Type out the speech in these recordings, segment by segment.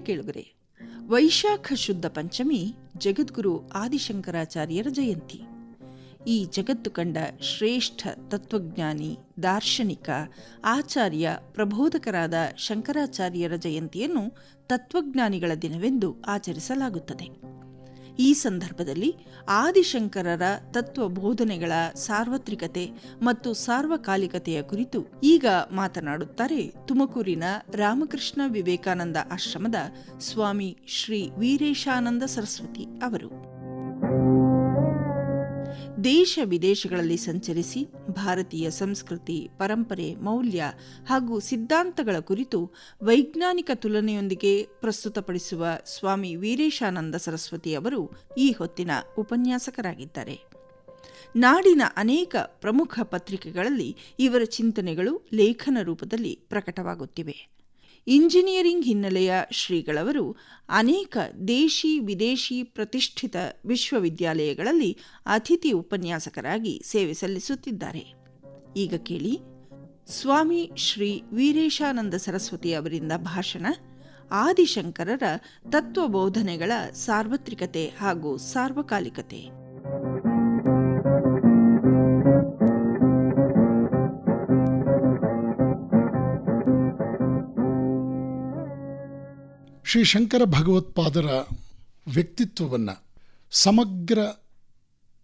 ಕೇಳುಗರೆ, ವೈಶಾಖ ಶುದ್ಧ ಪಂಚಮಿ ಜಗದ್ಗುರು ಆದಿಶಂಕರಾಚಾರ್ಯರ ಜಯಂತಿ. ಈ ಜಗತ್ತು ಕಂಡ ಶ್ರೇಷ್ಠ ತತ್ವಜ್ಞಾನಿ, ದಾರ್ಶನಿಕ, ಆಚಾರ್ಯ, ಪ್ರಬೋಧಕರಾದ ಶಂಕರಾಚಾರ್ಯರ ಜಯಂತಿಯನ್ನು ತತ್ವಜ್ಞಾನಿಗಳ ದಿನವೆಂದು ಆಚರಿಸಲಾಗುತ್ತದೆ. ಈ ಸಂದರ್ಭದಲ್ಲಿ ಆದಿಶಂಕರರ ತತ್ವ ಬೋಧನೆಗಳ ಸಾರ್ವತ್ರಿಕತೆ ಮತ್ತು ಸಾರ್ವಕಾಲಿಕತೆಯ ಕುರಿತು ಈಗ ಮಾತನಾಡುತ್ತಾರೆ ತುಮಕೂರಿನ ರಾಮಕೃಷ್ಣ ವಿವೇಕಾನಂದ ಆಶ್ರಮದ ಸ್ವಾಮಿ ಶ್ರೀ ವೀರೇಶಾನಂದ ಸರಸ್ವತಿ ಅವರು. ದೇಶ ವಿದೇಶಗಳಲ್ಲಿ ಸಂಚರಿಸಿ ಭಾರತೀಯ ಸಂಸ್ಕೃತಿ, ಪರಂಪರೆ, ಮೌಲ್ಯ ಹಾಗೂ ಸಿದ್ಧಾಂತಗಳ ಕುರಿತು ವೈಜ್ಞಾನಿಕ ತುಲನೆಯೊಂದಿಗೆ ಪ್ರಸ್ತುತಪಡಿಸುವ ಸ್ವಾಮಿ ವೀರೇಶಾನಂದ ಸರಸ್ವತಿ ಅವರು ಈ ಹೊತ್ತಿನ ಉಪನ್ಯಾಸಕರಾಗಿದ್ದಾರೆ. ನಾಡಿನ ಅನೇಕ ಪ್ರಮುಖ ಪತ್ರಿಕೆಗಳಲ್ಲಿ ಇವರ ಚಿಂತನೆಗಳು ಲೇಖನ ರೂಪದಲ್ಲಿ ಪ್ರಕಟವಾಗುತ್ತಿವೆ. ಇಂಜಿನಿಯರಿಂಗ್ ಹಿನ್ನೆಲೆಯ ಶ್ರೀಗಳವರು ಅನೇಕ ದೇಶಿ ವಿದೇಶಿ ಪ್ರತಿಷ್ಠಿತ ವಿಶ್ವವಿದ್ಯಾಲಯಗಳಲ್ಲಿ ಅತಿಥಿ ಉಪನ್ಯಾಸಕರಾಗಿ ಸೇವೆ ಸಲ್ಲಿಸುತ್ತಿದ್ದಾರೆ. ಈಗ ಕೇಳಿ, ಸ್ವಾಮಿ ಶ್ರೀ ವೀರೇಶಾನಂದ ಸರಸ್ವತಿ ಅವರಿಂದ ಭಾಷಣ, ಆದಿಶಂಕರರ ತತ್ವಬೋಧನೆಗಳ ಸಾರ್ವತ್ರಿಕತೆ ಹಾಗೂ ಸಾರ್ವಕಾಲಿಕತೆ. ಶ್ರೀ ಶಂಕರ ಭಗವತ್ಪಾದರ ವ್ಯಕ್ತಿತ್ವವನ್ನು ಸಮಗ್ರ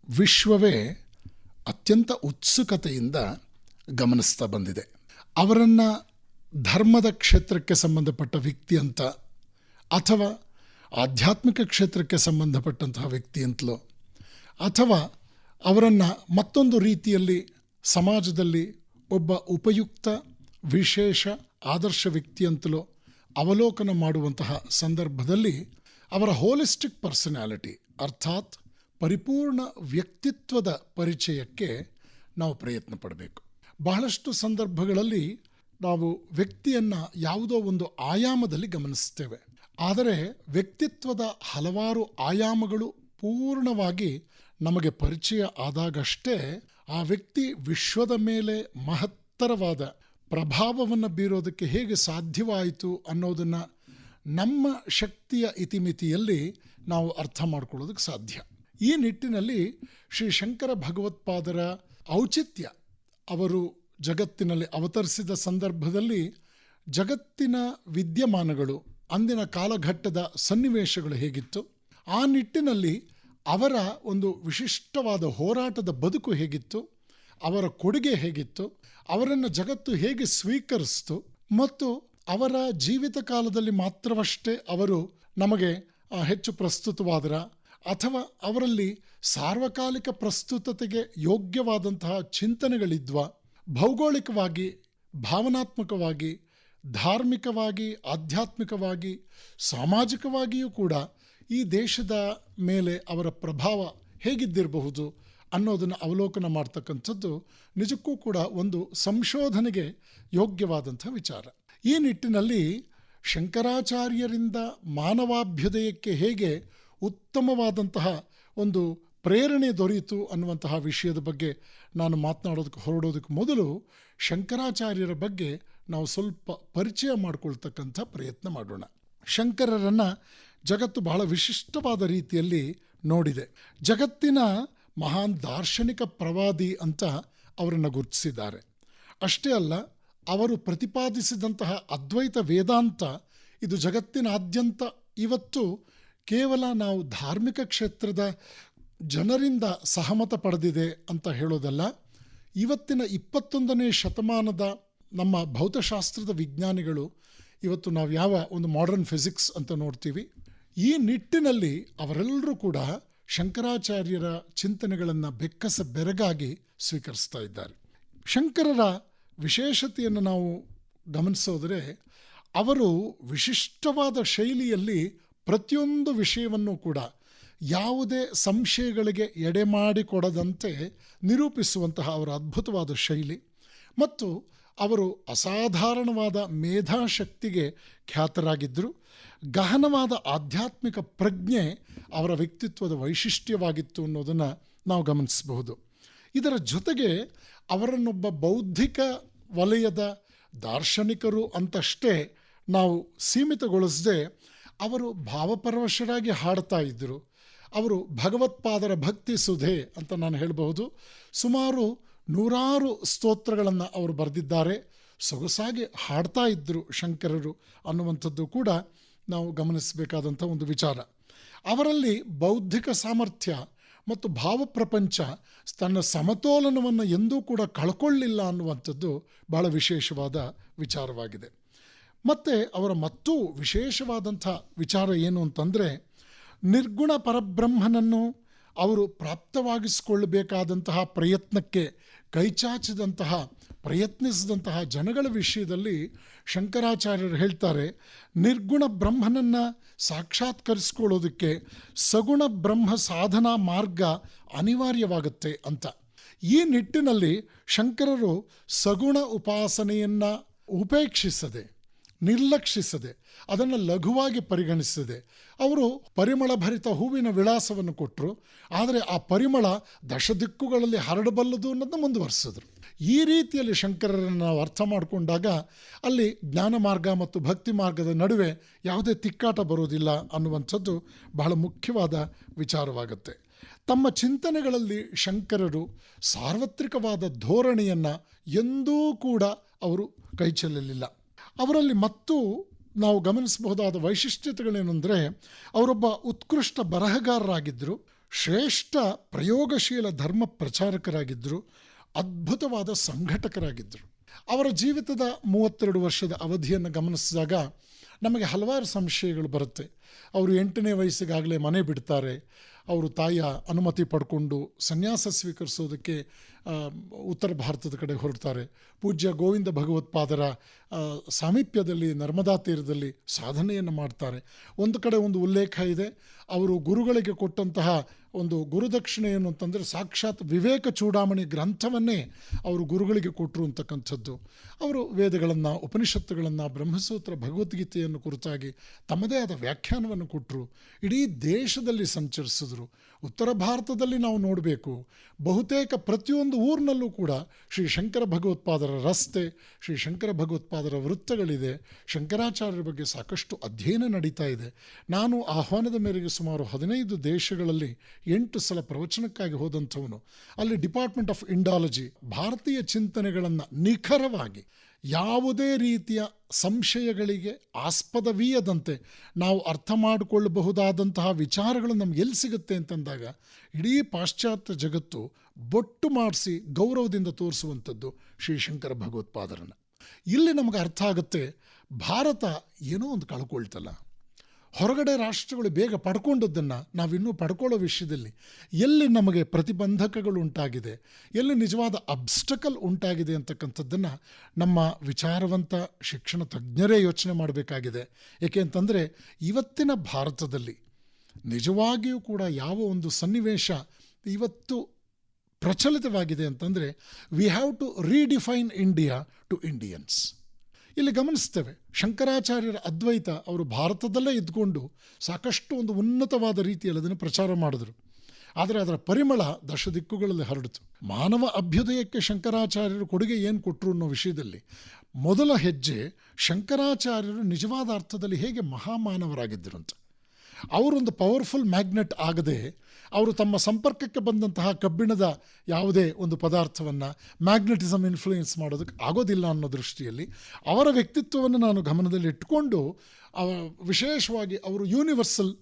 ವಿಶ್ವವೇ ಅತ್ಯಂತ ಉತ್ಸುಕತೆಯಿಂದ ಗಮನಿಸ್ತಾ ಬಂದಿದೆ. ಅವರನ್ನು ಧರ್ಮದ ಕ್ಷೇತ್ರಕ್ಕೆ ಸಂಬಂಧಪಟ್ಟ ವ್ಯಕ್ತಿ ಅಂತ ಅಥವಾ ಆಧ್ಯಾತ್ಮಿಕ ಕ್ಷೇತ್ರಕ್ಕೆ ಸಂಬಂಧಪಟ್ಟಂತಹ ವ್ಯಕ್ತಿ ಅಂತಲೋ ಅಥವಾ ಅವರನ್ನು ಮತ್ತೊಂದು ರೀತಿಯಲ್ಲಿ ಸಮಾಜದಲ್ಲಿ ಒಬ್ಬ ಉಪಯುಕ್ತ, ವಿಶೇಷ, ಆದರ್ಶ ವ್ಯಕ್ತಿ ಅಂತಲೋ ಅವಲೋಕನ ಮಾಡುವಂತಹ ಸಂದರ್ಭದಲ್ಲಿ ಅವರ ಹೋಲಿಸ್ಟಿಕ್ ಪರ್ಸನಾಲಿಟಿ ಅರ್ಥಾತ್ ಪರಿಪೂರ್ಣ ವ್ಯಕ್ತಿತ್ವದ ಪರಿಚಯಕ್ಕೆ ನಾವು ಪ್ರಯತ್ನ ಪಡಬೇಕು. ಬಹಳಷ್ಟು ಸಂದರ್ಭಗಳಲ್ಲಿ ನಾವು ವ್ಯಕ್ತಿಯನ್ನು ಯಾವುದೋ ಒಂದು ಆಯಾಮದಲ್ಲಿ ಗಮನಿಸ್ತೇವೆ. ಆದರೆ ವ್ಯಕ್ತಿತ್ವದ ಹಲವಾರು ಆಯಾಮಗಳು ಪೂರ್ಣವಾಗಿ ನಮಗೆ ಪರಿಚಯ ಆದಾಗಷ್ಟೇ ಆ ವ್ಯಕ್ತಿ ವಿಶ್ವದ ಮೇಲೆ ಮಹತ್ತರವಾದ ಪ್ರಭಾವವನ್ನು ಬೀರೋದಕ್ಕೆ ಹೇಗೆ ಸಾಧ್ಯವಾಯಿತು ಅನ್ನೋದನ್ನು ನಮ್ಮ ಶಕ್ತಿಯ ಇತಿಮಿತಿಯಲ್ಲಿ ನಾವು ಅರ್ಥ ಮಾಡ್ಕೊಳ್ಳೋದಕ್ಕೆ ಸಾಧ್ಯ. ಈ ನಿಟ್ಟಿನಲ್ಲಿ ಶ್ರೀ ಶಂಕರ ಭಗವತ್ಪಾದರ ಔಚಿತ್ಯ ಅವರು ಜಗತ್ತಿನಲ್ಲಿ ಅವತರಿಸಿದ ಸಂದರ್ಭದಲ್ಲಿ ಜಗತ್ತಿನ ವಿದ್ಯಮಾನಗಳು, ಅಂದಿನ ಕಾಲಘಟ್ಟದ ಸನ್ನಿವೇಶಗಳು ಹೇಗಿತ್ತು, ಆ ನಿಟ್ಟಿನಲ್ಲಿ ಅವರ ಒಂದು ವಿಶಿಷ್ಟವಾದ ಹೋರಾಟದ ಬದುಕು ಹೇಗಿತ್ತು ಅವರ ಕೊಡುಗೆ ಹೇಗಿತ್ತು, ಅವರನ್ನು ಜಗತ್ತು ಹೇಗೆ ಸ್ವೀಕರಿಸ್ತು ಮತ್ತು ಅವರ ಜೀವಿತ ಕಾಲದಲ್ಲಿ ಮಾತ್ರವಷ್ಟೇ ಅವರು ನಮಗೆ ಹೆಚ್ಚು ಪ್ರಸ್ತುತವಾದರ ಅಥವಾ ಅವರಲ್ಲಿ ಸಾರ್ವಕಾಲಿಕ ಪ್ರಸ್ತುತತೆಗೆ ಯೋಗ್ಯವಾದಂತಹ ಚಿಂತನೆಗಳಿದ್ವ, ಭೌಗೋಳಿಕವಾಗಿ, ಭಾವನಾತ್ಮಕವಾಗಿ, ಧಾರ್ಮಿಕವಾಗಿ, ಆಧ್ಯಾತ್ಮಿಕವಾಗಿ, ಸಾಮಾಜಿಕವಾಗಿಯೂ ಕೂಡ ಈ ದೇಶದ ಮೇಲೆ ಅವರ ಪ್ರಭಾವ ಹೇಗಿದ್ದಿರಬಹುದು ಅನ್ನೋದನ್ನು ಅವಲೋಕನ ಮಾಡ್ತಕ್ಕಂಥದ್ದು ನಿಜಕ್ಕೂ ಕೂಡ ಒಂದು ಸಂಶೋಧನೆಗೆ ಯೋಗ್ಯವಾದಂಥ ವಿಚಾರ. ಈ ನಿಟ್ಟಿನಲ್ಲಿ ಶಂಕರಾಚಾರ್ಯರಿಂದ ಮಾನವಾಭ್ಯುದಯಕ್ಕೆ ಹೇಗೆ ಉತ್ತಮವಾದಂತಹ ಒಂದು ಪ್ರೇರಣೆ ದೊರೆಯಿತು ಅನ್ನುವಂತಹ ವಿಷಯದ ಬಗ್ಗೆ ನಾನು ಮಾತನಾಡೋದಕ್ಕೆ ಹೊರಡೋದಕ್ಕೆ ಮೊದಲು ಶಂಕರಾಚಾರ್ಯರ ಬಗ್ಗೆ ನಾವು ಸ್ವಲ್ಪ ಪರಿಚಯ ಮಾಡಿಕೊಳ್ತಕ್ಕಂಥ ಪ್ರಯತ್ನ ಮಾಡೋಣ. ಶಂಕರರನ್ನು ಜಗತ್ತು ಬಹಳ ವಿಶಿಷ್ಟವಾದ ರೀತಿಯಲ್ಲಿ ನೋಡಿದೆ. ಜಗತ್ತಿನ ಮಹಾನ್ ದಾರ್ಶನಿಕ ಪ್ರವಾದಿ ಅಂತ ಅವರನ್ನು ಗುರುತಿಸಿದ್ದಾರೆ. ಅಷ್ಟೇ ಅಲ್ಲ, ಅವರು ಪ್ರತಿಪಾದಿಸಿದಂತಹ ಅದ್ವೈತ ವೇದಾಂತ ಇದು ಜಗತ್ತಿನಾದ್ಯಂತ ಇವತ್ತು ಕೇವಲ ನಾವು ಧಾರ್ಮಿಕ ಕ್ಷೇತ್ರದ ಜನರಿಂದ ಸಹಮತ ಪಡೆದಿದೆ ಅಂತ ಹೇಳೋದಲ್ಲ, ಇವತ್ತಿನ ಇಪ್ಪತ್ತೊಂದನೇ ಶತಮಾನದ ನಮ್ಮ ಭೌತಶಾಸ್ತ್ರದ ವಿಜ್ಞಾನಿಗಳು, ಇವತ್ತು ನಾವು ಯಾವ ಒಂದು ಮಾಡರ್ನ್ ಫಿಸಿಕ್ಸ್ ಅಂತ ನೋಡ್ತೀವಿ, ಈ ನಿಟ್ಟಿನಲ್ಲಿ ಅವರೆಲ್ಲರೂ ಕೂಡ ಶಂಕರಾಚಾರ್ಯರ ಚಿಂತನೆಗಳನ್ನು ಬೆಕ್ಕಸ ಬೆರಗಾಗಿ ಸ್ವೀಕರಿಸ್ತಾ ಇದ್ದಾರೆ. ಶಂಕರರ ವಿಶೇಷತೆಯನ್ನು ನಾವು ಗಮನಿಸೋದರೆ, ಅವರು ವಿಶಿಷ್ಟವಾದ ಶೈಲಿಯಲ್ಲಿ ಪ್ರತಿಯೊಂದು ವಿಷಯವನ್ನು ಕೂಡ ಯಾವುದೇ ಸಂಶಯಗಳಿಗೆ ಎಡೆ ಮಾಡಿಕೊಡದಂತೆ ನಿರೂಪಿಸುವಂತಹ ಅವರ ಅದ್ಭುತವಾದ ಶೈಲಿ. ಮತ್ತು ಅವರು ಅಸಾಧಾರಣವಾದ ಮೇಧಾಶಕ್ತಿಗೆ ಖ್ಯಾತರಾಗಿದ್ದರು ಗಹನವಾದ ಆಧ್ಯಾತ್ಮಿಕ ಪ್ರಜ್ಞೆ ಅವರ ವ್ಯಕ್ತಿತ್ವದ ವೈಶಿಷ್ಟ್ಯವಾಗಿತ್ತು ಅನ್ನೋದನ್ನು ನಾವು ಗಮನಿಸಬಹುದು. ಇದರ ಜೊತೆಗೆ ಅವರನ್ನೊಬ್ಬ ಬೌದ್ಧಿಕ ವಲಯದ ದಾರ್ಶನಿಕರು ಅಂತಷ್ಟೇ ನಾವು ಸೀಮಿತಗೊಳಿಸದೆ ಅವರು ಭಾವಪರವಶರಾಗಿ ಹಾಡ್ತಾ ಇದ್ದರು ಅವರು ಭಗವತ್ಪಾದರ ಭಕ್ತಿ ಸುಧೆ ಅಂತ ನಾನು ಹೇಳಬಹುದು. ಸುಮಾರು ನೂರಾರು ಸ್ತೋತ್ರಗಳನ್ನು ಅವರು ಬರೆದಿದ್ದಾರೆ. ಸೊಗಸಾಗಿ ಹಾಡ್ತಾ ಇದ್ದರು ಶಂಕರರು ಅನ್ನುವಂಥದ್ದು ಕೂಡ ನಾವು ಗಮನಿಸಬೇಕಾದಂಥ ಒಂದು ವಿಚಾರ. ಅವರಲ್ಲಿ ಬೌದ್ಧಿಕ ಸಾಮರ್ಥ್ಯ ಮತ್ತು ಭಾವಪ್ರಪಂಚ ತನ್ನ ಸಮತೋಲನವನ್ನು ಎಂದೂ ಕೂಡ ಕಳ್ಕೊಳ್ಳಿಲ್ಲ ಅನ್ನುವಂಥದ್ದು ಬಹಳ ವಿಶೇಷವಾದ ವಿಚಾರವಾಗಿದೆ. ಮತ್ತು ಅವರ ಮತ್ತೂ ವಿಶೇಷವಾದಂಥ ವಿಚಾರ ಏನು ಅಂತಂದರೆ ನಿರ್ಗುಣ ಪರಬ್ರಹ್ಮನನ್ನು ಅವರು ಪ್ರಾಪ್ತವಾಗಿಸಿಕೊಳ್ಳಬೇಕಾದಂತಹ ಪ್ರಯತ್ನಕ್ಕೆ ಕೈಚಾಚಿದಂತಹ, ಪ್ರಯತ್ನಿಸಿದಂತಹ ಜನಗಳ ವಿಷಯದಲ್ಲಿ ಶಂಕರಾಚಾರ್ಯರು ಹೇಳ್ತಾರೆ, ನಿರ್ಗುಣ ಬ್ರಹ್ಮನನ್ನು ಸಾಕ್ಷಾತ್ಕರಿಸ್ಕೊಳ್ಳೋದಕ್ಕೆ ಸಗುಣ ಬ್ರಹ್ಮ ಸಾಧನಾ ಮಾರ್ಗ ಅನಿವಾರ್ಯವಾಗುತ್ತೆ ಅಂತ. ಈ ನಿಟ್ಟಿನಲ್ಲಿ ಶಂಕರರು ಸಗುಣ ಉಪಾಸನೆಯನ್ನು ಉಪೇಕ್ಷಿಸದೆ ನಿರ್ಲಕ್ಷಿಸದೆ, ಅದನ್ನು ಲಘುವಾಗಿ ಪರಿಗಣಿಸದೆ. ಅವರು ಪರಿಮಳಭರಿತ ಹೂವಿನ ವಿಳಾಸವನ್ನು ಕೊಟ್ಟರು ಆದರೆ ಆ ಪರಿಮಳ ದಶದಿಕ್ಕುಗಳಲ್ಲಿ ಹರಡಬಲ್ಲದು ಅನ್ನೋದನ್ನ ಮುಂದುವರಿಸಿದ್ರು. ಈ ರೀತಿಯಲ್ಲಿ ಶಂಕರರನ್ನು ನಾವು ಅರ್ಥ ಮಾಡಿಕೊಂಡಾಗ ಅಲ್ಲಿ ಜ್ಞಾನ ಮಾರ್ಗ ಮತ್ತು ಭಕ್ತಿ ಮಾರ್ಗದ ನಡುವೆ ಯಾವುದೇ ತಿಕ್ಕಾಟ ಬರೋದಿಲ್ಲ ಅನ್ನುವಂಥದ್ದು ಬಹಳ ಮುಖ್ಯವಾದ ವಿಚಾರವಾಗುತ್ತೆ. ತಮ್ಮ ಚಿಂತನೆಗಳಲ್ಲಿ ಶಂಕರರು ಸಾರ್ವತ್ರಿಕವಾದ ಧೋರಣೆಯನ್ನು ಎಂದೂ ಕೂಡ ಅವರು ಕೈಚೆಲ್ಲಲಿಲ್ಲ. ಅವರಲ್ಲಿ ಮತ್ತು ನಾವು ಗಮನಿಸಬಹುದಾದ ವೈಶಿಷ್ಟ್ಯತೆಗಳೇನೆಂದರೆ ಅವರೊಬ್ಬ ಉತ್ಕೃಷ್ಟ ಬರಹಗಾರರಾಗಿದ್ದರು, ಶ್ರೇಷ್ಠ ಪ್ರಯೋಗಶೀಲ ಧರ್ಮ ಪ್ರಚಾರಕರಾಗಿದ್ದರು, ಅದ್ಭುತವಾದ ಸಂಘಟಕರಾಗಿದ್ದರು. ಅವರ ಜೀವಿತದ ಮೂವತ್ತೆರಡು ವರ್ಷದ ಅವಧಿಯನ್ನು ಗಮನಿಸಿದಾಗ ನಮಗೆ ಹಲವಾರು ಸಂಶಯಗಳು ಬರುತ್ತೆ. ಅವರು ಎಂಟನೇ ವಯಸ್ಸಿಗಾಗಲೇ ಮನೆ ಬಿಡ್ತಾರೆ. ಅವರು ತಾಯಿಯ ಅನುಮತಿ ಪಡ್ಕೊಂಡು ಸನ್ಯಾಸ ಸ್ವೀಕರಿಸೋದಕ್ಕೆ ಉತ್ತರ ಭಾರತದ ಕಡೆ ಹೊರಡ್ತಾರೆ. ಪೂಜ್ಯ ಗೋವಿಂದ ಭಗವತ್ಪಾದರ ಸಾಮೀಪ್ಯದಲ್ಲಿ, ನರ್ಮದಾ ತೀರದಲ್ಲಿ ಸಾಧನೆಯನ್ನು ಮಾಡ್ತಾರೆ. ಒಂದು ಕಡೆ ಒಂದು ಉಲ್ಲೇಖ ಇದೆ. ಅವರು ಗುರುಗಳಿಗೆ ಕೊಟ್ಟಂತಹ ಒಂದು ಗುರುದಕ್ಷಿಣೆ ಏನು ಅಂತಂದರೆ ಸಾಕ್ಷಾತ್ ವಿವೇಕ ಚೂಡಾಮಣಿ ಗ್ರಂಥವನ್ನೇ ಅವರು ಗುರುಗಳಿಗೆ ಕೊಟ್ಟರು ಅಂತಕ್ಕಂಥದ್ದು. ಅವರು ವೇದಗಳನ್ನು, ಉಪನಿಷತ್ತುಗಳನ್ನು, ಬ್ರಹ್ಮಸೂತ್ರ, ಭಗವದ್ಗೀತೆಯನ್ನು ಕುರಿತಾಗಿ ತಮ್ಮದೇ ಆದ ವ್ಯಾಖ್ಯಾನವನ್ನು ಕೊಟ್ಟರು ಇಡೀ ದೇಶದಲ್ಲಿ ಸಂಚರಿಸಿದ್ರು. ಉತ್ತರ ಭಾರತದಲ್ಲಿ ನಾವು ನೋಡಬೇಕು. ಬಹುತೇಕ ಪ್ರತಿಯೊಂದು ಊರಿನಲ್ಲೂ ಕೂಡ ಶ್ರೀ ಶಂಕರ ಭಗವತ್ಪಾದರ ರಸ್ತೆ, ಶ್ರೀ ಶಂಕರ ಭಗವತ್ಪಾದರ ವೃತ್ತಗಳಿದೆ. ಶಂಕರಾಚಾರ್ಯರ ಬಗ್ಗೆ ಸಾಕಷ್ಟು ಅಧ್ಯಯನ ನಡೀತಾ ಇದೆ. ನಾನು ಆಹ್ವಾನದ ಮೇರೆಗೆ ಸುಮಾರು ಹದಿನೈದು ದೇಶಗಳಲ್ಲಿ ಎಂಟು ಸಲ ಪ್ರವಚನಕ್ಕಾಗಿ ಹೋದಂಥವನು. ಅಲ್ಲಿ ಡಿಪಾರ್ಟ್ಮೆಂಟ್ ಆಫ್ ಇಂಡಾಲಜಿ ಭಾರತೀಯ ಚಿಂತನೆಗಳನ್ನು ನಿಖರವಾಗಿ ಯಾವುದೇ ರೀತಿಯ ಸಂಶಯಗಳಿಗೆ ಆಸ್ಪದವೀಯದಂತೆ ನಾವು ಅರ್ಥ ಮಾಡಿಕೊಳ್ಳಬಹುದಾದಂತಹ ವಿಚಾರಗಳು ನಮ್ಗೆ ಎಲ್ಲಿ ಸಿಗುತ್ತೆ ಅಂತಂದಾಗ, ಇಡೀ ಪಾಶ್ಚಾತ್ಯ ಜಗತ್ತು ಬೊಟ್ಟು ಮಾಡಿಸಿ ಗೌರವದಿಂದ ತೋರಿಸುವಂಥದ್ದು ಶ್ರೀ ಶಂಕರ ಭಗವತ್ಪಾದರನ್ನು ಇಲ್ಲಿ ನಮಗೆ ಅರ್ಥ ಆಗುತ್ತೆ, ಭಾರತ ಏನೋ ಒಂದು ಕಳ್ಕೊಳ್ತಲ್ಲ. ಹೊರಗಡೆ ರಾಷ್ಟ್ರಗಳು ಬೇಗ ಪಡ್ಕೊಂಡದ್ದನ್ನು ನಾವಿನ್ನೂ ಪಡ್ಕೊಳ್ಳೋ ವಿಷಯದಲ್ಲಿ ಎಲ್ಲಿ ನಮಗೆ ಪ್ರತಿಬಂಧಕಗಳು ಉಂಟಾಗಿದೆ, ಎಲ್ಲಿ ನಿಜವಾದ ಅಬ್ಸ್ಟಕಲ್ ಉಂಟಾಗಿದೆ ಅಂತಕ್ಕಂಥದ್ದನ್ನು ನಮ್ಮ ವಿಚಾರವಂತ ಶಿಕ್ಷಣ ತಜ್ಞರೇ ಯೋಚನೆ ಮಾಡಬೇಕಾಗಿದೆ. ಏಕೆ ಅಂತಂದರೆ ಇವತ್ತಿನ ಭಾರತದಲ್ಲಿ ನಿಜವಾಗಿಯೂ ಕೂಡ ಯಾವ ಒಂದು ಸನ್ನಿವೇಶ ಇವತ್ತು ಪ್ರಚಲಿತವಾಗಿದೆ ಅಂತಂದರೆ we have to redefine India to Indians ಇಲ್ಲಿ ಗಮನಿಸ್ತೇವೆ, ಶಂಕರಾಚಾರ್ಯರ ಅದ್ವೈತ ಅವರು ಭಾರತದಲ್ಲೇ ಇದ್ಕೊಂಡು ಸಾಕಷ್ಟು ಒಂದು ಉನ್ನತವಾದ ರೀತಿಯಲ್ಲಿ ಅದನ್ನು ಪ್ರಚಾರ ಮಾಡಿದರು. ಆದರೆ ಅದರ ಪರಿಮಳ ದಶ ದಿಕ್ಕುಗಳಲ್ಲಿ ಹರಡಿತು. ಮಾನವ ಅಭ್ಯುದಯಕ್ಕೆ ಶಂಕರಾಚಾರ್ಯರು ಕೊಡುಗೆ ಏನು ಕೊಟ್ಟರು ಅನ್ನೋ ವಿಷಯದಲ್ಲಿ ಮೊದಲ ಹೆಜ್ಜೆ ಶಂಕರಾಚಾರ್ಯರು ನಿಜವಾದ ಅರ್ಥದಲ್ಲಿ ಹೇಗೆ ಮಹಾಮಾನವರಾಗಿದ್ದರು ಅಂತ. ಅವರೊಂದು ಪವರ್ಫುಲ್ ಮ್ಯಾಗ್ನೆಟ್ ಆಗದೆ ಅವರು ತಮ್ಮ ಸಂಪರ್ಕಕ್ಕೆ ಬಂದಂತಹ ಕಬ್ಬಿಣದ ಯಾವುದೇ ಒಂದು ಪದಾರ್ಥವನ್ನು ಮ್ಯಾಗ್ನೆಟಿಸಮ್ ಇನ್ಫ್ಲೂಯೆನ್ಸ್ ಮಾಡೋದಕ್ಕೆ ಆಗೋದಿಲ್ಲ ಅನ್ನೋ ದೃಷ್ಟಿಯಲ್ಲಿ ಅವರ ವ್ಯಕ್ತಿತ್ವವನ್ನು ನಾನು ಗಮನದಲ್ಲಿ ಇಟ್ಕೊಂಡು ಅವ ವಿಶೇಷವಾಗಿ ಅವರು ಯೂನಿವರ್ಸಲ್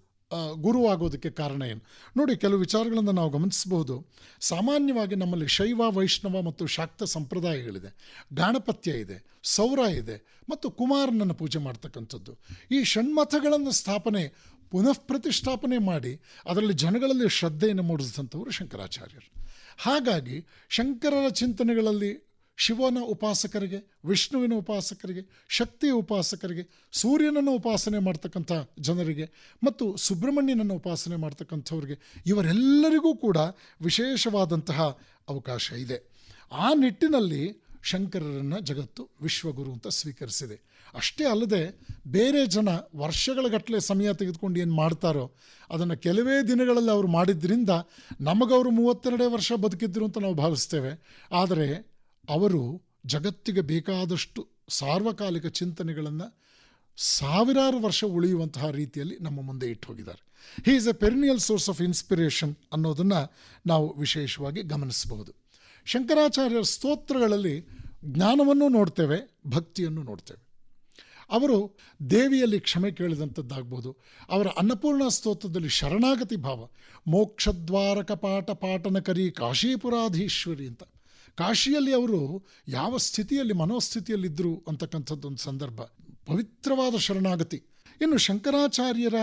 ಗುರುವಾಗೋದಕ್ಕೆ ಕಾರಣ ಏನು? ನೋಡಿ, ಕೆಲವು ವಿಚಾರಗಳನ್ನು ನಾವು ಗಮನಿಸಬಹುದು. ಸಾಮಾನ್ಯವಾಗಿ ನಮ್ಮಲ್ಲಿ ಶೈವ, ವೈಷ್ಣವ ಮತ್ತು ಶಾಕ್ತ ಸಂಪ್ರದಾಯಗಳಿದೆ. ಗಾಣಪತ್ಯ ಇದೆ, ಸೌರ ಇದೆ ಮತ್ತು ಕುಮಾರನನ್ನು ಪೂಜೆ ಮಾಡ್ತಕ್ಕಂಥದ್ದು. ಈ ಷಣ್ಮಥಗಳನ್ನು ಸ್ಥಾಪನೆ, ಪುನಃ ಪ್ರತಿಷ್ಠಾಪನೆ ಮಾಡಿ ಅದರಲ್ಲಿ ಜನಗಳಲ್ಲಿ ಶ್ರದ್ಧೆಯನ್ನು ಮೂಡಿಸಿದಂಥವರು ಶಂಕರಾಚಾರ್ಯರು. ಹಾಗಾಗಿ ಶಂಕರರ ಚಿಂತನೆಗಳಲ್ಲಿ ಶಿವನ ಉಪಾಸಕರಿಗೆ, ವಿಷ್ಣುವಿನ ಉಪಾಸಕರಿಗೆ, ಶಕ್ತಿಯ ಉಪಾಸಕರಿಗೆ, ಸೂರ್ಯನನ್ನು ಉಪಾಸನೆ ಮಾಡ್ತಕ್ಕಂಥ ಜನರಿಗೆ ಮತ್ತು ಸುಬ್ರಹ್ಮಣ್ಯನನ್ನು ಉಪಾಸನೆ ಮಾಡ್ತಕ್ಕಂಥವ್ರಿಗೆ ಇವರೆಲ್ಲರಿಗೂ ಕೂಡ ವಿಶೇಷವಾದಂತಹ ಅವಕಾಶ ಇದೆ. ಆ ನಿಟ್ಟಿನಲ್ಲಿ ಶಂಕರರನ್ನು ಜಗತ್ತು ವಿಶ್ವಗುರು ಅಂತ ಸ್ವೀಕರಿಸಿದೆ. ಅಷ್ಟೇ ಅಲ್ಲದೆ ಬೇರೆ ಜನ ವರ್ಷಗಳ ಗಟ್ಟಲೆ ಸಮಯ ತೆಗೆದುಕೊಂಡು ಏನು ಮಾಡ್ತಾರೋ ಅದನ್ನು ಕೆಲವೇ ದಿನಗಳಲ್ಲಿ ಅವರು ಮಾಡಿದ್ರಿಂದ ನಮಗವರು ಮೂವತ್ತೆರಡೇ ವರ್ಷ ಬದುಕಿದ್ರು ಅಂತ ನಾವು ಭಾವಿಸ್ತೇವೆ. ಆದರೆ ಅವರು ಜಗತ್ತಿಗೆ ಬೇಕಾದಷ್ಟು ಸಾರ್ವಕಾಲಿಕ ಚಿಂತನೆಗಳನ್ನು ಸಾವಿರಾರು ವರ್ಷ ಉಳಿಯುವಂತಹ ರೀತಿಯಲ್ಲಿ ನಮ್ಮ ಮುಂದೆ ಇಟ್ಟು ಹೋಗಿದ್ದಾರೆ. He is a perennial source of inspiration ಅನ್ನೋದನ್ನು ನಾವು ವಿಶೇಷವಾಗಿ ಗಮನಿಸಬಹುದು. ಶಂಕರಾಚಾರ್ಯರ ಸ್ತೋತ್ರಗಳಲ್ಲಿ ಜ್ಞಾನವನ್ನು ನೋಡ್ತೇವೆ, ಭಕ್ತಿಯನ್ನು ನೋಡ್ತೇವೆ. ಅವರು ದೇವಿಯಲ್ಲಿ ಕ್ಷಮೆ ಕೇಳಿದಂಥದ್ದಾಗ್ಬೋದು ಅವರ ಅನ್ನಪೂರ್ಣ ಸ್ತೋತ್ರದಲ್ಲಿ ಶರಣಾಗತಿ ಭಾವ, ಮೋಕ್ಷದ್ವಾರಕ ಪಾಠ ಪಾಠನಕರಿ ಕಾಶೀಪುರಾಧೀಶ್ವರಿ ಅಂತ. ಕಾಶಿಯಲ್ಲಿ ಅವರು ಯಾವ ಸ್ಥಿತಿಯಲ್ಲಿ ಮನೋಸ್ಥಿತಿಯಲ್ಲಿದ್ದರು ಅಂತಕ್ಕಂಥದ್ದೊಂದು ಸಂದರ್ಭ. ಪವಿತ್ರವಾದ ಶರಣಾಗತಿ. ಇನ್ನು ಶಂಕರಾಚಾರ್ಯರ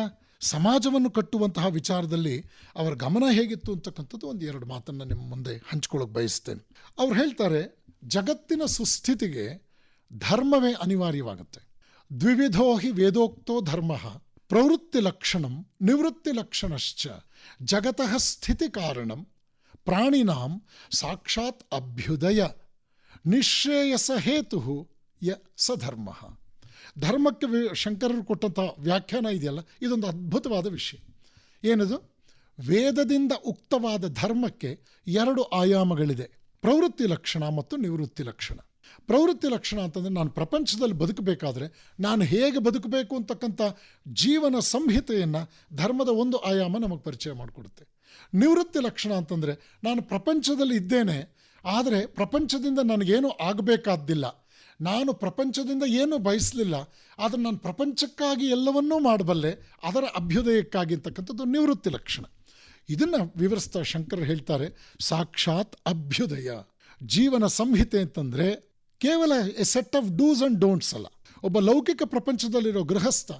ಸಮಾಜವನ್ನು ಕಟ್ಟುವಂತಹ ವಿಚಾರದಲ್ಲಿ ಅವರ ಗಮನ ಹೇಗಿತ್ತು ಅಂತಕ್ಕಂಥದ್ದು ಒಂದು ಎರಡು ಮಾತನ್ನು ನಿಮ್ಮ ಮುಂದೆ ಹಂಚ್ಕೊಳ್ಳೋಕೆ ಬಯಸ್ತೇನೆ. ಅವ್ರು ಹೇಳ್ತಾರೆ, ಜಗತ್ತಿನ ಸುಸ್ಥಿತಿಗೆ ಧರ್ಮವೇ ಅನಿವಾರ್ಯವಾಗುತ್ತೆ. ದ್ವಿವಿಧೋ ಹಿ ವೇದೋಕ್ತೋ ಧರ್ಮ, ಪ್ರವೃತ್ತಿ ಲಕ್ಷಣಂ ನಿವೃತ್ತಿ ಲಕ್ಷಣಶ್ಚ, ಜಗತಃ ಸ್ಥಿತಿ ಕಾರಣಂ ಪ್ರಾಣಿನಾಂ ಸಾಕ್ಷಾತ್ ಅಭ್ಯುದಯ, ನಿಶ್ರೇಯಸ ಹೇತು ಯ ಸ ಧರ್ಮ ಧರ್ಮಕ್ಕೆ ಶಂಕರರು ಕೊಟ್ಟಂಥ ವ್ಯಾಖ್ಯಾನ ಇದೆಯಲ್ಲ, ಇದೊಂದು ಅದ್ಭುತವಾದ ವಿಷಯ. ಏನದು? ವೇದದಿಂದ ಉಕ್ತವಾದ ಧರ್ಮಕ್ಕೆ ಎರಡು ಆಯಾಮಗಳಿದೆ, ಪ್ರವೃತ್ತಿ ಲಕ್ಷಣ ಮತ್ತು ನಿವೃತ್ತಿ ಲಕ್ಷಣ. ಪ್ರವೃತ್ತಿ ಲಕ್ಷಣ ಅಂತಂದರೆ ನಾನು ಪ್ರಪಂಚದಲ್ಲಿ ಬದುಕಬೇಕಾದ್ರೆ ನಾನು ಹೇಗೆ ಬದುಕಬೇಕು ಅಂತಕ್ಕಂಥ ಜೀವನ ಸಂಹಿತೆಯನ್ನು ಧರ್ಮದ ಒಂದು ಆಯಾಮ ನಮಗೆ ಪರಿಚಯ ಮಾಡಿಕೊಡುತ್ತೆ. ನಿವೃತ್ತಿ ಲಕ್ಷಣ ಅಂತಂದರೆ ನಾನು ಪ್ರಪಂಚದಲ್ಲಿ ಇದ್ದೇನೆ, ಆದರೆ ಪ್ರಪಂಚದಿಂದ ನನಗೇನು ಆಗಬೇಕಾದ್ದಿಲ್ಲ. ನಾನು ಪ್ರಪಂಚದಿಂದ ಏನೂ ಬಯಸಲಿಲ್ಲ, ಆದರೆ ನಾನು ಪ್ರಪಂಚಕ್ಕಾಗಿ ಎಲ್ಲವನ್ನೂ ಮಾಡಬಲ್ಲೆ, ಅದರ ಅಭ್ಯುದಯಕ್ಕಾಗಿ ಅಂತಕ್ಕಂಥದ್ದು ನಿವೃತ್ತಿ ಲಕ್ಷಣ. ಇದನ್ನು ವಿವರಿಸ್ತಾ ಶಂಕರ್ ಹೇಳ್ತಾರೆ, ಸಾಕ್ಷಾತ್ ಅಭ್ಯುದಯ. ಜೀವನ ಸಂಹಿತೆ ಅಂತಂದರೆ ಕೇವಲ a set of dos and don'ts ಅಲ್ಲ. ಒಬ್ಬ ಲೌಕಿಕ ಪ್ರಪಂಚದಲ್ಲಿರೋ ಗೃಹಸ್ಥ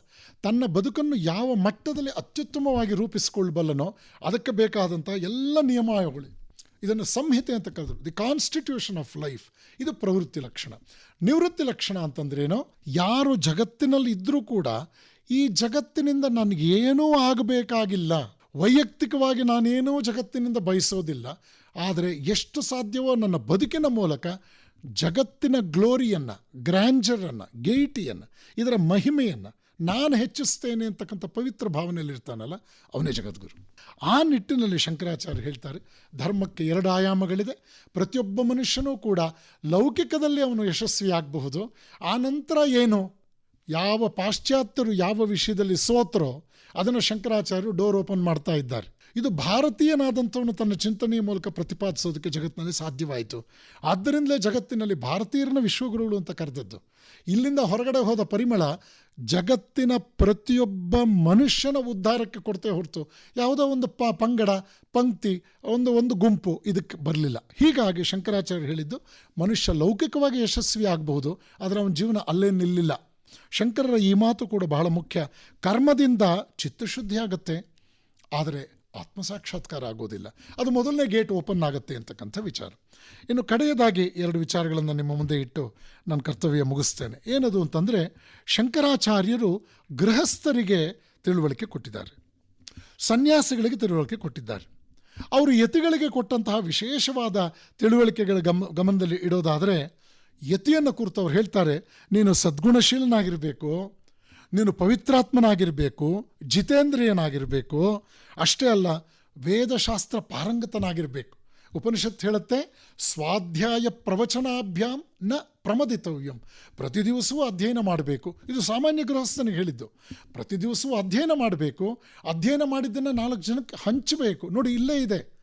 ತನ್ನ ಬದುಕನ್ನು ಯಾವ ಮಟ್ಟದಲ್ಲಿ ಅತ್ಯುತ್ತಮವಾಗಿ ರೂಪಿಸಿಕೊಳ್ಳಬಲ್ಲನೋ ಅದಕ್ಕೆ ಬೇಕಾದಂಥ ಎಲ್ಲ ನಿಯಮಗಳು ಇದನ್ನು ಸಂಹಿತೆ ಅಂತ ಕರೆದ್ರು. ದಿ ಕಾನ್ಸ್ಟಿಟ್ಯೂಷನ್ ಆಫ್ ಲೈಫ್ ಇದು ಪ್ರವೃತ್ತಿ ಲಕ್ಷಣ. ನಿವೃತ್ತಿ ಲಕ್ಷಣ ಅಂತಂದ್ರೇನೋ? ಯಾರು ಜಗತ್ತಿನಲ್ಲಿ ಇದ್ದರೂ ಕೂಡ ಈ ಜಗತ್ತಿನಿಂದ ನನಗೇನೂ ಆಗಬೇಕಾಗಿಲ್ಲ. ವೈಯಕ್ತಿಕವಾಗಿ ನಾನೇನೂ ಜಗತ್ತಿನಿಂದ ಬಯಸೋದಿಲ್ಲ. ಆದರೆ ಎಷ್ಟು ಸಾಧ್ಯವೋ ನನ್ನ ಬದುಕಿನ ಮೂಲಕ ಜಗತ್ತಿನ ಗ್ಲೋರಿಯನ್ನು, ಗ್ರ್ಯಾಂಜರನ್ನು, ಗೇಟಿಯನ್ನು, ಇದರ ಮಹಿಮೆಯನ್ನು ನಾನು ಹೆಚ್ಚಿಸ್ತೇನೆ ಅಂತಕ್ಕಂಥ ಪವಿತ್ರ ಭಾವನೆಯಲ್ಲಿ ಇರ್ತಾನಲ್ಲ, ಅವನೇ ಜಗದ್ಗುರು. ಆ ನಿಟ್ಟಿನಲ್ಲಿ ಶಂಕರಾಚಾರ್ಯ ಹೇಳ್ತಾರೆ, ಧರ್ಮಕ್ಕೆ ಎರಡು ಆಯಾಮಗಳಿದೆ. ಪ್ರತಿಯೊಬ್ಬ ಮನುಷ್ಯನೂ ಕೂಡ ಲೌಕಿಕದಲ್ಲಿ ಅವನು ಯಶಸ್ವಿ ಆಗಬಹುದು ಆ ನಂತರ ಏನು? ಯಾವ ಪಾಶ್ಚಾತ್ಯರು ಯಾವ ವಿಷಯದಲ್ಲಿ ಸೋತರೋ ಅದನ್ನು ಶಂಕರಾಚಾರ್ಯರು ಡೋರ್ ಓಪನ್ ಮಾಡ್ತಾ ಇದ್ದಾರೆ. ಇದು ಭಾರತೀಯನಾದಂಥವನು ತನ್ನ ಚಿಂತನೆಯ ಮೂಲಕ ಪ್ರತಿಪಾದಿಸೋದಕ್ಕೆ ಜಗತ್ತಿನಲ್ಲಿ ಸಾಧ್ಯವಾಯಿತು. ಆದ್ದರಿಂದಲೇ ಜಗತ್ತಿನಲ್ಲಿ ಭಾರತೀಯರನ್ನ ವಿಶ್ವಗುರುಗಳು ಅಂತ ಕರೆದದ್ದು. ಇಲ್ಲಿಂದ ಹೊರಗಡೆ ಹೋದ ಪರಿಮಳ ಜಗತ್ತಿನ ಪ್ರತಿಯೊಬ್ಬ ಮನುಷ್ಯನ ಉದ್ಧಾರಕ್ಕೆ ಕೊಡ್ತೇ ಹೊರತು ಯಾವುದೋ ಒಂದು ಪ, ಪಂಗಡ, ಪಂಕ್ತಿ, ಒಂದು ಒಂದು ಗುಂಪು ಇದಕ್ಕೆ ಬರಲಿಲ್ಲ. ಹೀಗಾಗಿ ಶಂಕರಾಚಾರ್ಯರು ಹೇಳಿದ್ದು, ಮನುಷ್ಯ ಲೌಕಿಕವಾಗಿ ಯಶಸ್ವಿ ಆಗಬಹುದು ಆದರೆ ಅವನ ಜೀವನ ಅಲ್ಲೇ ನಿಲ್ಲಿಲ್ಲ. ಶಂಕರರ ಈ ಮಾತು ಕೂಡ ಬಹಳ ಮುಖ್ಯ. ಕರ್ಮದಿಂದ ಚಿತ್ತಶುದ್ಧಿ ಆಗುತ್ತೆ, ಆದರೆ ಆತ್ಮಸಾಕ್ಷಾತ್ಕಾರ ಆಗೋದಿಲ್ಲ. ಅದು ಮೊದಲನೇ ಗೇಟ್ ಓಪನ್ ಆಗುತ್ತೆ ಅಂತಕ್ಕಂಥ ವಿಚಾರ. ಇನ್ನು ಕಡೆಯದಾಗಿ ಎರಡು ವಿಚಾರಗಳನ್ನು ನಿಮ್ಮ ಮುಂದೆ ಇಟ್ಟು ನನ್ನ ಕರ್ತವ್ಯ ಮುಗಿಸ್ತೇನೆ. ಏನದು ಅಂತಂದರೆ, ಶಂಕರಾಚಾರ್ಯರು ಗೃಹಸ್ಥರಿಗೆ ತಿಳುವಳಿಕೆ ಕೊಟ್ಟಿದ್ದಾರೆ. ಸನ್ಯಾಸಿಗಳಿಗೆ ತಿಳುವಳಿಕೆ ಕೊಟ್ಟಿದ್ದಾರೆ. ಅವರು ಯತಿಗಳಿಗೆ ಕೊಟ್ಟಂತಹ ವಿಶೇಷವಾದ ತಿಳುವಳಿಕೆಗಳ ಗಮ, ಗಮನದಲ್ಲಿ ಇಡೋದಾದರೆ ಯತಿಯನ್ನು ಕುರಿತು ಅವ್ರು ಹೇಳ್ತಾರೆ, ನೀನು ಸದ್ಗುಣಶೀಲನಾಗಿರಬೇಕು, ನೀನು ಪವಿತ್ರಾತ್ಮನಾಗಿರಬೇಕು, ಜಿತೇಂದ್ರಿಯನಾಗಿರಬೇಕು, ಅಷ್ಟೇ ಅಲ್ಲ ವೇದಶಾಸ್ತ್ರ ಪಾರಂಗತನಾಗಿರಬೇಕು. ಉಪನಿಷತ್ ಹೇಳುತ್ತೆ, ಸ್ವಾಧ್ಯಾಯ ಪ್ರವಚನಾಭ್ಯಾಂ ನ ಪ್ರಮದಿತವ್ಯಂ. ಪ್ರತಿ ದಿವಸವೂ ಅಧ್ಯಯನ ಮಾಡಬೇಕು. ಇದು ಸಾಮಾನ್ಯ ಗೃಹಸ್ಥನಿಗೆ ಹೇಳಿದ್ದು. ಪ್ರತಿ ದಿವಸವೂ ಅಧ್ಯಯನ ಮಾಡಬೇಕು. ಅಧ್ಯಯನ ಮಾಡಿದ್ದನ್ನು ನಾಲ್ಕು ಜನಕ್ಕೆ ಹಂಚಬೇಕು. ನೋಡಿ, ಇಲ್ಲೇ ಇದೆ.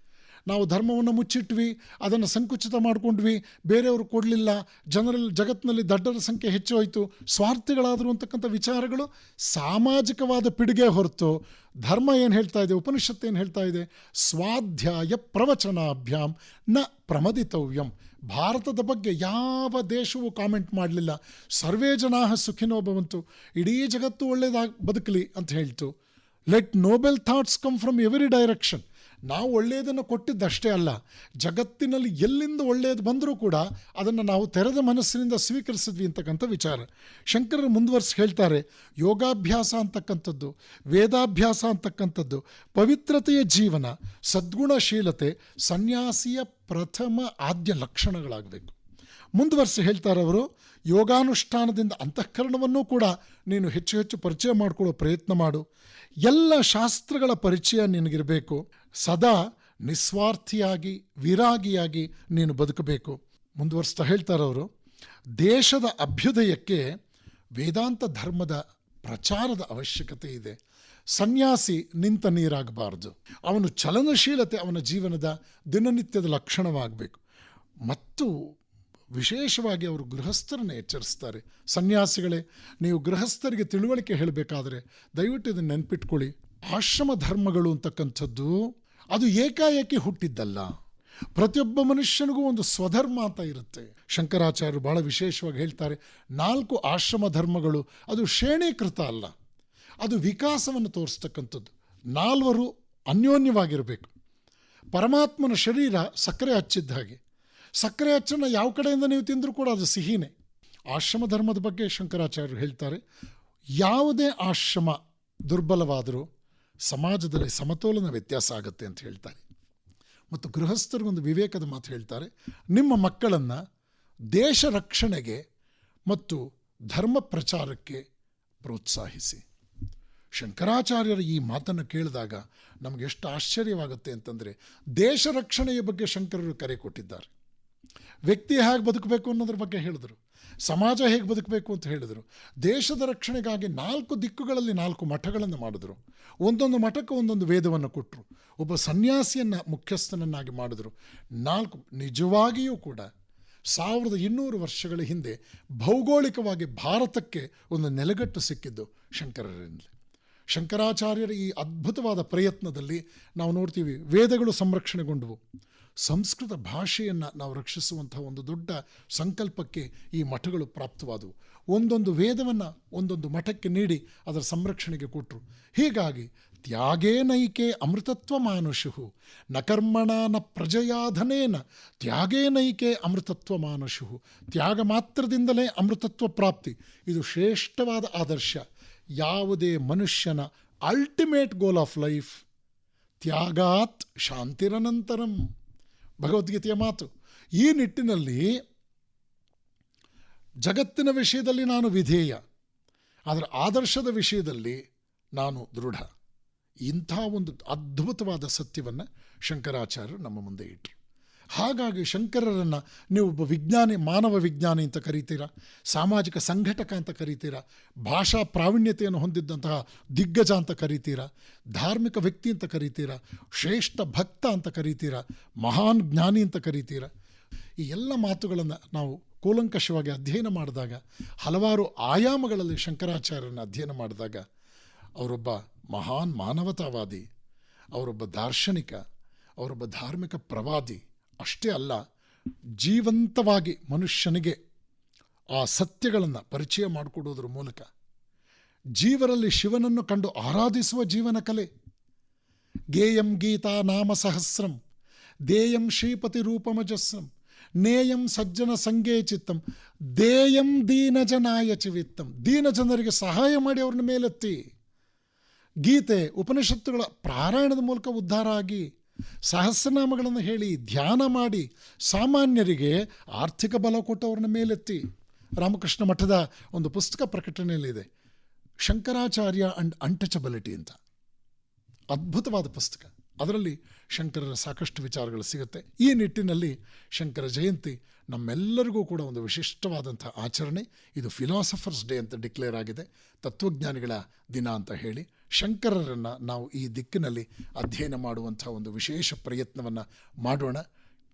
ನಾವು ಧರ್ಮವನ್ನು ಮುಚ್ಚಿಟ್ವಿ, ಅದನ್ನು ಸಂಕುಚಿತ ಮಾಡಿಕೊಂಡ್ವಿ, ಬೇರೆಯವರು ಕೊಡಲಿಲ್ಲ ಜನರಲ್ಲಿ ಜಗತ್ತಿನಲ್ಲಿ ದಡ್ಡರ ಸಂಖ್ಯೆ ಹೆಚ್ಚು ಹೋಯಿತು, ಸ್ವಾರ್ಥಿಗಳಾದರು ಅಂತಕ್ಕಂಥ ವಿಚಾರಗಳು ಸಾಮಾಜಿಕವಾದ ಪಿಡುಗೆ ಹೊರತು ಧರ್ಮ ಏನು ಹೇಳ್ತಾ ಇದೆ, ಉಪನಿಷತ್ತು ಏನು ಹೇಳ್ತಾ ಇದೆ? ಸ್ವಾಧ್ಯಾಯ ಪ್ರವಚನಾಭ್ಯಾಂ ನ ಪ್ರಮದಿತವ್ಯಂ. ಭಾರತದ ಬಗ್ಗೆ ಯಾವ ದೇಶವೂ ಕಾಮೆಂಟ್ ಮಾಡಲಿಲ್ಲ. ಸರ್ವೇ ಜನಾ ಸುಖಿನೋ ಭವಂತು. ಇಡೀ ಜಗತ್ತು ಒಳ್ಳೆಯದಾಗಿ ಬದುಕಲಿ ಅಂತ ಹೇಳ್ತು. Let noble thoughts come from every direction ನಾವು ಒಳ್ಳೆಯದನ್ನು ಕೊಟ್ಟಿದ್ದಷ್ಟೇ ಅಲ್ಲ, ಜಗತ್ತಿನಲ್ಲಿ ಎಲ್ಲಿಂದ ಒಳ್ಳೆಯದು ಬಂದರೂ ಕೂಡ ಅದನ್ನು ನಾವು ತೆರೆದ ಮನಸ್ಸಿನಿಂದ ಸ್ವೀಕರಿಸಿದ್ವಿ ಅಂತಕ್ಕಂಥ ವಿಚಾರ. ಶಂಕರರು ಮುಂದುವರಿಸಿ ಹೇಳ್ತಾರೆ, ಯೋಗಾಭ್ಯಾಸ ಅಂತಕ್ಕಂಥದ್ದು, ವೇದಾಭ್ಯಾಸ ಅಂತಕ್ಕಂಥದ್ದು, ಪವಿತ್ರತೆಯ ಜೀವನ, ಸದ್ಗುಣಶೀಲತೆ, ಸನ್ಯಾಸಿಯ ಪ್ರಥಮ ಆದ್ಯ ಲಕ್ಷಣಗಳಾಗಬೇಕು. ಮುಂದುವರಿಸಿ ಹೇಳ್ತಾರೆ ಅವರು ಯೋಗಾನುಷ್ಠಾನದಿಂದ ಅಂತಃಕರಣವನ್ನೂ ಕೂಡ ನೀನು ಹೆಚ್ಚು ಹೆಚ್ಚು ಪರಿಚಯ ಮಾಡಿಕೊಳ್ಳೋ ಪ್ರಯತ್ನ ಮಾಡು. ಎಲ್ಲ ಶಾಸ್ತ್ರಗಳ ಪರಿಚಯ ನಿನಗಿರಬೇಕು. ಸದಾ ನಿಸ್ವಾರ್ಥಿಯಾಗಿ, ವಿರಾಗಿಯಾಗಿ ನೀನು ಬದುಕಬೇಕು. ಮುಂದುವರಿಸ್ತಾ ಹೇಳ್ತಾರವರು, ದೇಶದ ಅಭ್ಯುದಯಕ್ಕೆ ವೇದಾಂತ ಧರ್ಮದ ಪ್ರಚಾರದ ಅವಶ್ಯಕತೆ ಇದೆ. ಸನ್ಯಾಸಿ ನಿಂತ ನೀರಾಗಬಾರ್ದು. ಅವನು ಚಲನಶೀಲತೆ ಅವನ ಜೀವನದ ದಿನನಿತ್ಯದ ಲಕ್ಷಣವಾಗಬೇಕು. ಮತ್ತು ವಿಶೇಷವಾಗಿ ಅವರು ಗೃಹಸ್ಥರನ್ನ ಎಚ್ಚರಿಸ್ತಾರೆ. ಸನ್ಯಾಸಿಗಳೇ, ನೀವು ಗೃಹಸ್ಥರಿಗೆ ತಿಳುವಳಿಕೆ ಹೇಳಬೇಕಾದ್ರೆ ದಯವಿಟ್ಟು ಇದನ್ನು ನೆನ್ಪಿಟ್ಕೊಳ್ಳಿ. ಆಶ್ರಮ ಧರ್ಮಗಳು ಅಂತಕ್ಕಂಥದ್ದು ಅದು ಏಕಾಏಕಿ ಹುಟ್ಟಿದ್ದಲ್ಲ. ಪ್ರತಿಯೊಬ್ಬ ಮನುಷ್ಯನಿಗೂ ಒಂದು ಸ್ವಧರ್ಮ ಅಂತ ಇರುತ್ತೆ. ಶಂಕರಾಚಾರ್ಯರು ಬಹಳ ವಿಶೇಷವಾಗಿ ಹೇಳ್ತಾರೆ, ನಾಲ್ಕು ಆಶ್ರಮ ಧರ್ಮಗಳು, ಅದು ಶ್ರೇಣೀಕೃತ ಅಲ್ಲ. ಅದು ವಿಕಾಸವನ್ನು ತೋರಿಸ್ತಕ್ಕಂಥದ್ದು. ನಾಲ್ವರು ಅನ್ಯೋನ್ಯವಾಗಿರಬೇಕು. ಪರಮಾತ್ಮನ ಶರೀರ ಸಕ್ಕರೆ ಹಚ್ಚಿದ್ದ ಹಾಗೆ. ಸಕ್ಕರೆ ಅಚ್ಚನ್ನು ಯಾವ ಕಡೆಯಿಂದ ನೀವು ತಿಂದರೂ ಕೂಡ ಅದು ಸಿಹಿನೇ. ಆಶ್ರಮ ಧರ್ಮದ ಬಗ್ಗೆ ಶಂಕರಾಚಾರ್ಯರು ಹೇಳ್ತಾರೆ, ಯಾವುದೇ ಆಶ್ರಮ ದುರ್ಬಲವಾದರೂ ಸಮಾಜದಲ್ಲಿ ಸಮತೋಲನ ವ್ಯತ್ಯಾಸ ಆಗುತ್ತೆ ಅಂತ ಹೇಳ್ತಾರೆ. ಮತ್ತು ಗೃಹಸ್ಥರಿಗೊಂದು ವಿವೇಕದ ಮಾತು ಹೇಳ್ತಾರೆ, ನಿಮ್ಮ ಮಕ್ಕಳನ್ನು ದೇಶ ರಕ್ಷಣೆಗೆ ಮತ್ತು ಧರ್ಮ ಪ್ರಚಾರಕ್ಕೆ ಪ್ರೋತ್ಸಾಹಿಸಿ. ಶಂಕರಾಚಾರ್ಯರ ಈ ಮಾತನ್ನು ಕೇಳಿದಾಗ ನಮಗೆ ಎಷ್ಟು ಆಶ್ಚರ್ಯವಾಗುತ್ತೆ ಅಂತಂದರೆ, ದೇಶ ರಕ್ಷಣೆಯ ಬಗ್ಗೆ ಶಂಕರರು ಕರೆ ಕೊಟ್ಟಿದ್ದಾರೆ. ವ್ಯಕ್ತಿ ಹೇಗೆ ಬದುಕಬೇಕು ಅನ್ನೋದ್ರ ಬಗ್ಗೆ ಹೇಳಿದರು. ಸಮಾಜ ಹೇಗೆ ಬದುಕಬೇಕು ಅಂತ ಹೇಳಿದರು. ದೇಶದ ರಕ್ಷಣೆಗಾಗಿ ನಾಲ್ಕು ದಿಕ್ಕುಗಳಲ್ಲಿ ನಾಲ್ಕು ಮಠಗಳನ್ನು ಮಾಡಿದರು. ಒಂದೊಂದು ಮಠಕ್ಕೆ ಒಂದೊಂದು ವೇದವನ್ನು ಕೊಟ್ಟರು ಒಬ್ಬ ಸನ್ಯಾಸಿಯನ್ನು, ಮುಖ್ಯಸ್ಥನನ್ನಾಗಿ ಮಾಡಿದರು. ನಾಲ್ಕು ನಿಜವಾಗಿಯೂ ಕೂಡ ಸಾವಿರದ ಇನ್ನೂರು ವರ್ಷಗಳ ಹಿಂದೆ ಭೌಗೋಳಿಕವಾಗಿ ಭಾರತಕ್ಕೆ ಒಂದು ನೆಲೆಗಟ್ಟು ಸಿಕ್ಕಿದ್ದು ಶಂಕರರಿಂದಲೇ. ಶಂಕರಾಚಾರ್ಯರ ಈ ಅದ್ಭುತವಾದ ಪ್ರಯತ್ನದಲ್ಲಿ ನಾವು ನೋಡ್ತೀವಿ, ವೇದಗಳು ಸಂರಕ್ಷಣೆಗೊಂಡವು. ಸಂಸ್ಕೃತ ಭಾಷೆಯನ್ನು ನಾವು ರಕ್ಷಿಸುವಂತಹ ಒಂದು ದೊಡ್ಡ ಸಂಕಲ್ಪಕ್ಕೆ ಈ ಮಠಗಳು ಪ್ರಾಪ್ತವಾದವು. ಒಂದೊಂದು ವೇದವನ್ನು ಒಂದೊಂದು ಮಠಕ್ಕೆ ನೀಡಿ ಅದರ ಸಂರಕ್ಷಣೆಗೆ ಕೊಟ್ಟರು ಹೀಗಾಗಿ ತ್ಯಾಗೇನೈಕೆ ಅಮೃತತ್ವ ಮಾನುಷು ನ ಕರ್ಮಣ ನ ಪ್ರಜಯಾಧನೇನ ತ್ಯಾಗೇನೈಕೆ ಅಮೃತತ್ವ ಮಾನುಷು ತ್ಯಾಗ ಮಾತ್ರದಿಂದಲೇ ಅಮೃತತ್ವ ಪ್ರಾಪ್ತಿ. ಇದು ಶ್ರೇಷ್ಠವಾದ ಆದರ್ಶ. ಯಾವುದೇ ಮನುಷ್ಯನ ಅಲ್ಟಿಮೇಟ್ ಗೋಲ್ ಆಫ್ ಲೈಫ್ ತ್ಯಾಗಾತ್ ಶಾಂತಿರನಂತರಂ. ಭಗವದ್ಗೀತೆಯ ಮಾತು. ಈ ನಿಟ್ಟಿನಲ್ಲಿ ಜಗತ್ತಿನ ವಿಷಯದಲ್ಲಿ ನಾನು ವಿಧೇಯ ಆದರೆ ಆದರ್ಶದ ವಿಷಯದಲ್ಲಿ ನಾನು ದೃಢ. ಇಂಥ ಒಂದು ಅದ್ಭುತವಾದ ಸತ್ಯವನ್ನು ಶಂಕರಾಚಾರ್ಯರು ನಮ್ಮ ಮುಂದೆ ಇಟ್ಟರು ಹಾಗಾಗಿ ಶಂಕರರನ್ನು ನೀವು ಒಬ್ಬ ವಿಜ್ಞಾನಿ, ಮಾನವ ವಿಜ್ಞಾನಿ ಅಂತ ಕರಿತೀರಾ? ಸಾಮಾಜಿಕ ಸಂಘಟಕ ಅಂತ ಕರಿತೀರಾ? ಭಾಷಾ ಪ್ರಾವೀಣ್ಯತೆಯನ್ನು ಹೊಂದಿದ್ದಂತಹ ದಿಗ್ಗಜ ಅಂತ ಕರಿತೀರಾ? ಧಾರ್ಮಿಕ ವ್ಯಕ್ತಿ ಅಂತ ಕರಿತೀರಾ? ಶ್ರೇಷ್ಠ ಭಕ್ತ ಅಂತ ಕರಿತೀರಾ? ಮಹಾನ್ ಜ್ಞಾನಿ ಅಂತ ಕರಿತೀರಾ? ಈ ಎಲ್ಲ ಮಾತುಗಳನ್ನು ನಾವು ಕೂಲಂಕಷವಾಗಿ ಅಧ್ಯಯನ ಮಾಡಿದಾಗ, ಹಲವಾರು ಆಯಾಮಗಳಲ್ಲಿ ಶಂಕರಾಚಾರ್ಯರನ್ನು ಅಧ್ಯಯನ ಮಾಡಿದಾಗ, ಅವರೊಬ್ಬ ಮಹಾನ್ ಮಾನವತಾವಾದಿ, ಅವರೊಬ್ಬ ದಾರ್ಶನಿಕ, ಅವರೊಬ್ಬ ಧಾರ್ಮಿಕ ಪ್ರವಾದಿ ಅಷ್ಟೇ ಅಲ್ಲ, ಜೀವಂತವಾಗಿ ಮನುಷ್ಯನಿಗೆ ಆ ಸತ್ಯಗಳನ್ನು ಪರಿಚಯ ಮಾಡಿಕೊಡೋದ್ರ ಮೂಲಕ ಜೀವರಲ್ಲಿ ಶಿವನನ್ನು ಕಂಡು ಆರಾಧಿಸುವ ಜೀವನ ಕಲೆ. ಗೇಯಂ ಗೀತಾ ನಾಮ ಸಹಸ್ರಂ, ದೇಯಂ ಶ್ರೀಪತಿ ರೂಪಮಜಸ್ರಂ, ನೇಯಂ ಸಜ್ಜನ ಸಂಗೇ ಚಿತ್ತಂ, ದೇಯಂ ದೀನಜನಾಯ ಚಿವಿತ್ತಂ. ದೀನ ಜನರಿಗೆ ಸಹಾಯ ಮಾಡಿ ಅವ್ರನ್ನ ಮೇಲೆತ್ತಿ. ಗೀತೆ, ಉಪನಿಷತ್ತುಗಳ ಪಾರಾಯಣದ ಮೂಲಕ ಉದ್ಧಾರ ಆಗಿ ಸಹಸ್ರನಾಮಗಳನ್ನು ಹೇಳಿ ಧ್ಯಾನ ಮಾಡಿ ಸಾಮಾನ್ಯರಿಗೆ ಆರ್ಥಿಕ ಬಲ ಕೊಟ್ಟವ್ರನ್ನ ಮೇಲೆತ್ತಿ. ರಾಮಕೃಷ್ಣ ಮಠದ ಒಂದು ಪುಸ್ತಕ ಪ್ರಕಟಣೆಯಲ್ಲಿದೆ ಶಂಕರಾಚಾರ್ಯ ಅಂಡ್ ಅಂಟಚಬಲಿಟಿ ಅಂತ. ಅದ್ಭುತವಾದ ಪುಸ್ತಕ. ಅದರಲ್ಲಿ ಶಂಕರರ ಸಾಕಷ್ಟು ವಿಚಾರಗಳು ಸಿಗುತ್ತೆ. ಈ ನಿಟ್ಟಿನಲ್ಲಿ ಶಂಕರ ಜಯಂತಿ ನಮ್ಮೆಲ್ಲರಿಗೂ ಕೂಡ ಒಂದು ವಿಶಿಷ್ಟವಾದಂಥ ಆಚರಣೆ. ಇದು ಫಿಲಾಸಫರ್ಸ್ ಡೇ ಅಂತ ಡಿಕ್ಲೇರ್ ಆಗಿದೆ. ತತ್ವಜ್ಞಾನಿಗಳ ದಿನ ಅಂತ ಹೇಳಿ. ಶಂಕರರನ್ನು ನಾವು ಈ ದಿಕ್ಕಿನಲ್ಲಿ ಅಧ್ಯಯನ ಮಾಡುವಂಥ ಒಂದು ವಿಶೇಷ ಪ್ರಯತ್ನವನ್ನು ಮಾಡೋಣ.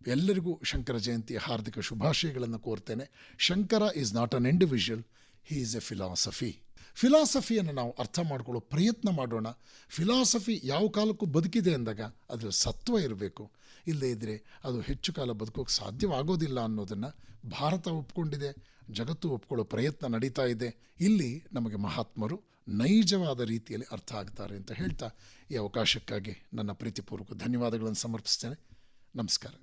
ಎಲ್ಲರಿಗೂ ಶಂಕರ ಜಯಂತಿಯ ಹಾರ್ದಿಕ ಶುಭಾಶಯಗಳನ್ನು ಕೋರ್ತೇನೆ. Shankara is not an individual he is a philosophy ಫಿಲಾಸಫಿಯನ್ನು ನಾವು ಅರ್ಥ ಮಾಡಿಕೊಳ್ಳೋ ಪ್ರಯತ್ನ ಮಾಡೋಣ. ಫಿಲಾಸಫಿ ಯಾವ ಕಾಲಕ್ಕೂ ಬದುಕಿದೆ ಅಂದಾಗ ಅದರ ಸತ್ವ ಇರಬೇಕು. ಇಲ್ಲದೇ ಇದ್ದರೆ ಅದು ಹೆಚ್ಚು ಕಾಲ ಬದುಕೋಕ್ಕೆ ಸಾಧ್ಯವಾಗೋದಿಲ್ಲ ಅನ್ನೋದನ್ನು ಭಾರತ ಒಪ್ಕೊಂಡಿದೆ, ಜಗತ್ತು ಒಪ್ಕೊಳ್ಳೋ ಪ್ರಯತ್ನ ನಡೀತಾ ಇದೆ. ಇಲ್ಲಿ ನಮಗೆ ಮಹಾತ್ಮರು ನೈಜವಾದ ರೀತಿಯಲ್ಲಿ ಅರ್ಥ ಆಗ್ತಾರೆ ಅಂತ ಹೇಳ್ತಾ ಈ ಅವಕಾಶಕ್ಕಾಗಿ ನನ್ನ ಪ್ರೀತಿಪೂರ್ವಕ ಧನ್ಯವಾದಗಳನ್ನು ಸಮರ್ಪಿಸ್ತೇನೆ. ನಮಸ್ಕಾರ.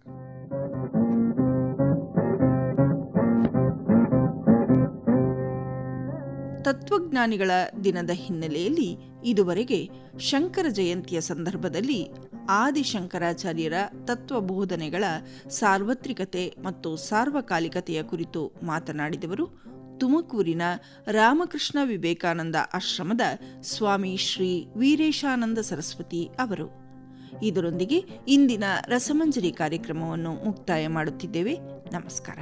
ತತ್ವಜ್ಞಾನಿಗಳ ದಿನದ ಹಿನ್ನೆಲೆಯಲ್ಲಿ ಇದುವರೆಗೆ ಶಂಕರ ಜಯಂತಿಯ ಸಂದರ್ಭದಲ್ಲಿ ಆದಿಶಂಕರಾಚಾರ್ಯರ ತತ್ವಬೋಧನೆಗಳ ಸಾರ್ವತ್ರಿಕತೆ ಮತ್ತು ಸಾರ್ವಕಾಲಿಕತೆಯ ಕುರಿತು ಮಾತನಾಡಿದವರು ತುಮಕೂರಿನ ರಾಮಕೃಷ್ಣ ವಿವೇಕಾನಂದ ಆಶ್ರಮದ ಸ್ವಾಮಿ ಶ್ರೀ ವೀರೇಶಾನಂದ ಸರಸ್ವತಿ ಅವರು. ಇದರೊಂದಿಗೆ ಇಂದಿನ ರಸಮಂಜರಿ ಕಾರ್ಯಕ್ರಮವನ್ನು ಮುಕ್ತಾಯ ಮಾಡುತ್ತಿದ್ದೇವೆ. ನಮಸ್ಕಾರ.